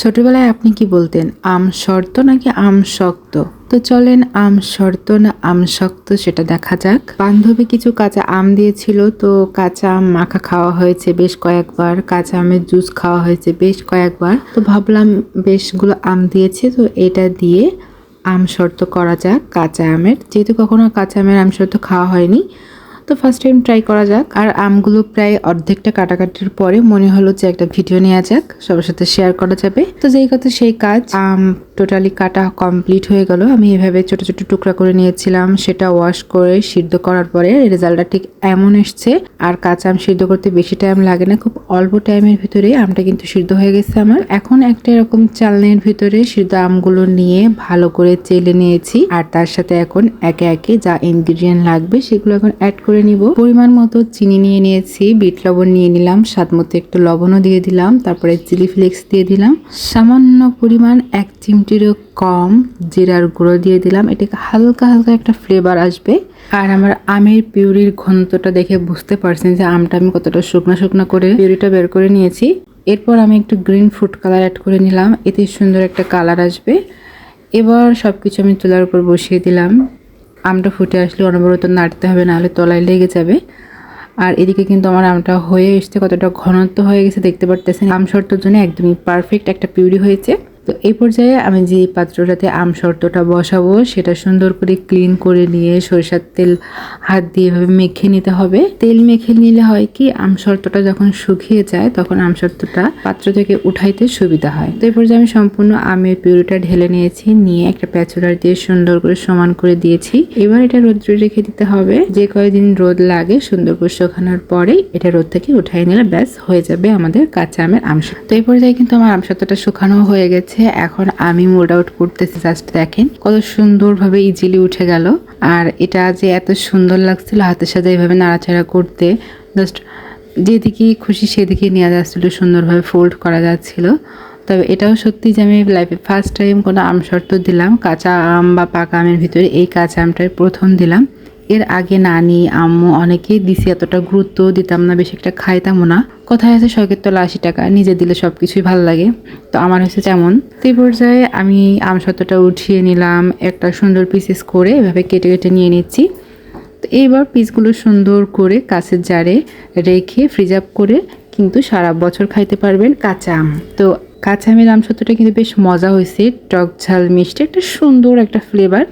ছোটবেলায় আপনি কি বলতেন, আম শর্ত নাকি আম শক্ত? তো চলেন, আম শর্ত না আম শক্ত সেটা দেখা যাক। বান্ধবী কিছু কাঁচা আম দিয়েছিল, তো কাঁচা আম মাখা খাওয়া হয়েছে বেশ কয়েকবার, কাঁচা আমের জুস খাওয়া হয়েছে বেশ কয়েকবার। তো ভাবলাম বেশগুলো আম দিয়েছে, তো এটা দিয়ে আম শর্ত করা যাক কাঁচা আমের। যেহেতু কখনো কাঁচা আমের আম শর্ত খাওয়া হয়নি তো ফার্স্ট টাইম ট্রাই করা যাক। আর আমগুলো প্রায় অর্ধেকটা কাটাকাটির পরে মনে হলো যে একটা ভিডিও নেওয়া যাক, সবার সাথে শেয়ার করা যাবে। তো যেই কথা সেই কাজ, আম টোটালি কাটা কমপ্লিট হয়ে গেল। আমি এভাবে ছোট ছোট টুকরা করে নিয়েছিলাম। সেটা ওয়াশ করে সিদ্ধ করার পরে রেজাল্টটা ঠিক এমন এসছে। আর কাঁচা আম সিদ্ধ করতে বেশি টাইম লাগে না। খুব অল্প টাইমের ভিতরে আমটা কিন্তু সিদ্ধ হয়ে গেছে আমার। এখন একটা এরকম চালনের ভিতরে সিদ্ধ আমগুলো নিয়ে ভালো করে চেলে নিয়েছি। আর তার সাথে এখন একে একে যা ইনগ্রিডিয়েন্ট লাগবে সেগুলো এখন অ্যাড করে নিব। পরিমাণ মতো চিনি নিয়ে নিয়েছি। বিট লবণ নিয়ে নিলাম। স্বাদ মতো একটু লবণও দিয়ে দিলাম। তারপরে চিলি ফ্লেক্স দিয়ে দিলাম। সামান্য পরিমাণ এক চিমটিরও কম, জিরার গুঁড়ো দিয়ে দিলাম। এটাকে হালকা হালকা একটা ফ্লেভার আসবে। আর আমার আমের পিউরির ঘনত্বটা দেখে বুঝতে পারছেন যে আমটা আমি কতটা শুকনো শুকনো করে পিউরিটা বের করে নিয়েছি। এরপর আমি একটু গ্রিন ফুড কালার অ্যাড করে নিলাম। এতে সুন্দর একটা কালার আসবে। এবার সব কিছু আমি চুলার উপর বসিয়ে দিলাম। আমটা ফুটে আসলে অনবরত নাড়তে হবে, নাহলে তলায় লেগে যাবে। আর এদিকে কিন্তু আমার আমটা হয়ে এসছে, কতটা ঘনত্ব হয়ে গেছে, দেখতে পারতেছেন। আম শর্তর জন্য একদমই পারফেক্ট একটা পিউরি হয়েছে। তো এই পর্যায়ে আমি যে পাত্রটাতে আম শর্তটা বসাবো, সেটা সুন্দর করে ক্লিন করে নিয়ে সরিষার তেল হাত দিয়ে এভাবে মেখে নিতে হবে। তেল মেখে নিলে হয় কি, আম শর্তটা যখন শুকিয়ে যায়, তখন আম শর্তটা পাত্র থেকে উঠাইতে সুবিধা হয়। তো এই পর্যায়ে আমি সম্পূর্ণ আমের পিউরিটা ঢেলে নিয়েছি, নিয়ে একটা প্যাচুরার দিয়ে সুন্দর করে সমান করে দিয়েছি। এবার এটা রোদ্রে রেখে দিতে হবে। যে কয়দিন রোদ লাগে সুন্দর করে শুকানোর পরেই এটা রোদ থেকে উঠাই নিলে ব্যাস হয়ে যাবে আমাদের কাঁচা আমের আমস তো এই পর্যায়ে কিন্তু আমার আমসত্বটা শুকানো হয়ে গেছে। এখন আমি মোড আউট করতেছি জাস্ট দেখেন কত সুন্দরভাবে ইজিলি উঠে গেল। আর এটা যে এত সুন্দর লাগছিল হাতের সাথে এইভাবে নাড়াচাড়া করতে জাস্ট যেদিকে খুশি সেদিকে নেওয়া যাচ্ছিল, সুন্দরভাবে ফোল্ড করা যাচ্ছিল। তবে এটাও সত্যি যে আমি লাইফে ফার্স্ট টাইম কোনো আম শর্ত দিলাম, কাঁচা আম বা পাকা আমের ভিতরে এই কাঁচা আমটাই প্রথম দিলাম। এর আগে নানি, আম্মু অনেকেই দিছি, এতটা গুরুত্ব দিতাম না, বেশি একটা খাইতামও না। কোথায় আছে, শখের তলা আশি টাকা, নিজে দিলে সব কিছুই ভালো লাগে। তো আমার হয়েছে যেমন তো এই পর্যায়ে আমি আম শর্তটা উঠিয়ে নিলাম, একটা সুন্দর পিসেস করে এভাবে কেটে কেটে নিয়ে নিচ্ছি। তো এইবার পিসগুলো সুন্দর করে কাছের জারে রেখে ফ্রিজ আপ করে কিন্তু সারা বছর খাইতে পারবেন কাঁচা আম। তো কাঁচা আমের আম সত্যটা কিন্তু বেশ মজা হয়েছে, টক ঝাল মিষ্টি, একটা সুন্দর একটা ফ্লেভার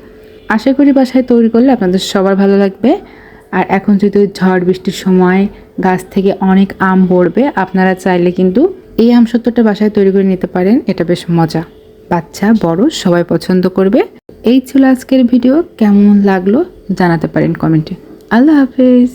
আশা করি বাসায় তৈরি করলে আপনাদের সবার ভালো লাগবে। আর এখন যদি ঝড় বৃষ্টির সময় গাছ থেকে অনেক আম পড়বে, আপনারা চাইলে কিন্তু এই আম সত্যটা বাসায় তৈরি করে নিতে পারেন। এটা বেশ মজা। বাচ্চা, বড়, সবাই পছন্দ করবে। এই ছিল আজকের ভিডিও। কেমন লাগল জানাতে পারেন কমেন্টে। আল্লাহ হাফেজ।